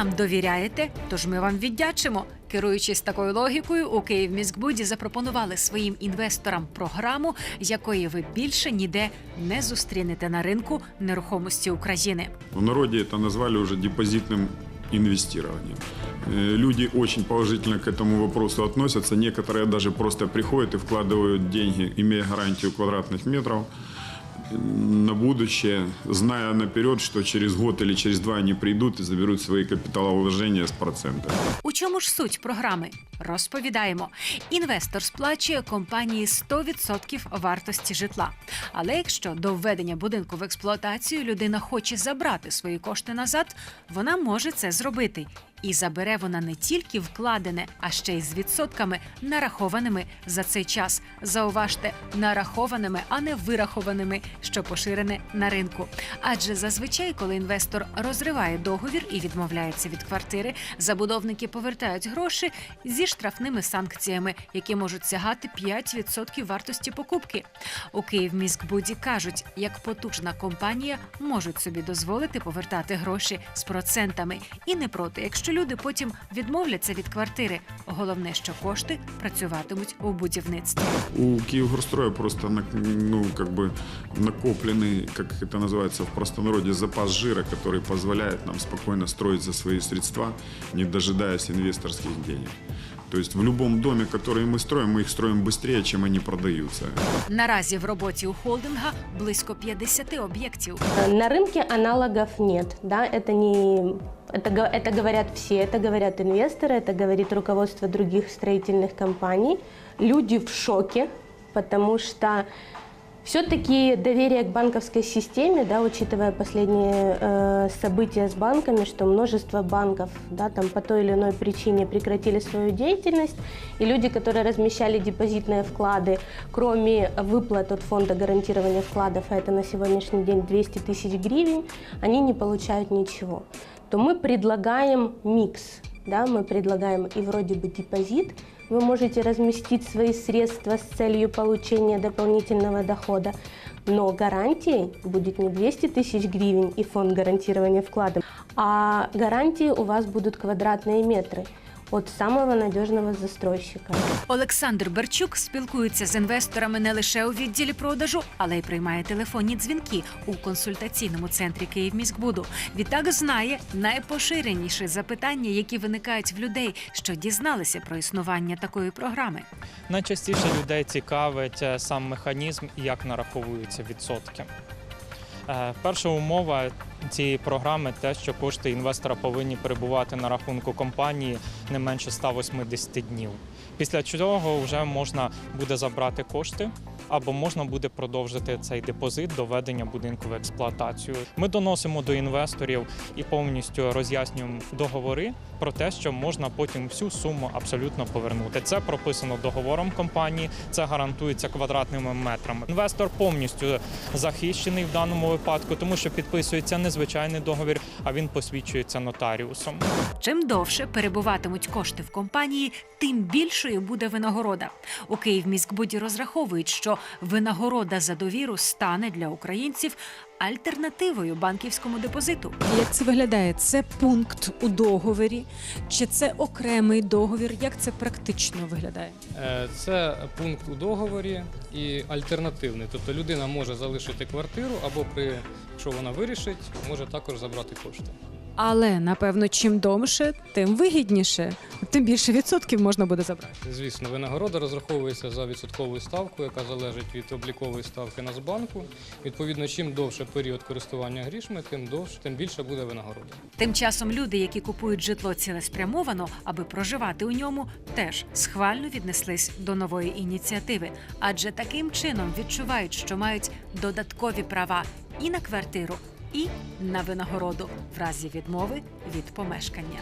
нам довіряєте, тож ми вам віддячимо. Керуючись такою логікою, у Київміськбуді запропонували своїм інвесторам програму, якої ви більше ніде не зустрінете на ринку нерухомості України. В народе это назвали уже депозитным инвестированием. Э, Люди очень положительно к этому вопросу относятся. Некоторые даже просто приходят и вкладывают деньги, имея гарантию квадратных метров э, на будущее, зная наперед, что через год или через два они придут и заберут свои капиталовложения с процентами. У чому ж суть програми? Розповідаємо. Інвестор сплачує компанії 100% вартості житла. Але якщо до введення будинку в експлуатацію людина хоче забрати свої кошти назад, вона може це зробити. І забере вона не тільки вкладене, а ще й з відсотками, нарахованими за цей час. Зауважте, нарахованими, а не вирахованими, що поширене на ринку. Адже зазвичай, коли інвестор розриває договір і відмовляється від квартири, забудовники повертають гроші зі штрафними санкціями, які можуть сягати 5% вартості покупки. У Київміськбуді кажуть, як потужна компанія можуть собі дозволити повертати гроші з процентами і не проти, якщо люди потім відмовляться від квартири. Головне, що кошти працюватимуть у будівництві. У Киевгорстроя просто на- ну, как бы накопленный, как это называется в простонародье, запас жира, который позволяет нам спокойно строить за свои средства, не дожидаясь инвесторских денег. То есть в любом доме, который мы строим, мы их строим быстрее, чем они продаются. Наразі в роботі у холдинга близько 50 об'єктів. На рынке аналогов нет, да, это не, это, го- это говорят все, это говорят инвесторы, это говорит руководство других строительных компаний. Люди в шоке, потому что все-таки доверие к банковской системе, да, учитывая последние э, события с банками, что множество банков да, там, по той или иной причине прекратили свою деятельность, и люди, которые размещали депозитные вклады, кроме выплат от фонда гарантирования вкладов, а это на сегодняшний день 200 тысяч гривен, они не получают ничего. То мы предлагаем микс, да, мы предлагаем и вроде бы депозит, вы можете разместить свои средства с целью получения дополнительного дохода, но гарантией будет не 200 тысяч гривен и фонд гарантирования вкладов, а гарантии у вас будут квадратные метры от самого надежного застройщика. Олександр Берчук спілкується з інвесторами не лише у відділі продажу, але й приймає телефонні дзвінки у консультаційному центрі Київміськбуду. Відтак знає найпоширеніші запитання, які виникають в людей, що дізналися про існування такої програми. Найчастіше людей цікавить е, сам механізм і як нараховуються відсотки. Е, Перша умова цієї програми те, що кошти інвестора повинні перебувати на рахунку компанії не менше 180 днів. Після чого вже можна буде забрати кошти. Або можна буде продовжити цей депозит до введення будинку в експлуатацію. Ми доносимо до інвесторів і повністю роз'яснюємо договори про те, що можна потім всю суму абсолютно повернути. Це прописано договором компанії, це гарантується квадратними метрами. Інвестор повністю захищений в даному випадку, тому що підписується не звичайний договір, а він посвідчується нотаріусом. Чим довше перебуватимуть кошти в компанії, тим більшою буде винагорода. У Київміськбуді розраховують, що винагорода за довіру стане для українців альтернативою банківському депозиту. Як це виглядає? Це пункт у договорі, чи це окремий договір? Як це практично виглядає? Е, Це пункт у договорі і альтернативний. Тобто людина може залишити квартиру або при якщо вона вирішить, може також забрати кошти. Але напевно, чим довше, тим вигідніше, тим більше відсотків можна буде забрати. Звісно, винагорода розраховується за відсотковою ставкою, яка залежить від облікової ставки Нацбанку. Відповідно, чим довше період користування грішми, тим довше, тим більше буде винагорода. Тим часом люди, які купують житло цілеспрямовано, аби проживати у ньому, теж схвально віднеслись до нової ініціативи, адже таким чином відчувають, що мають додаткові права і на квартиру, і на винагороду в разі відмови від помешкання.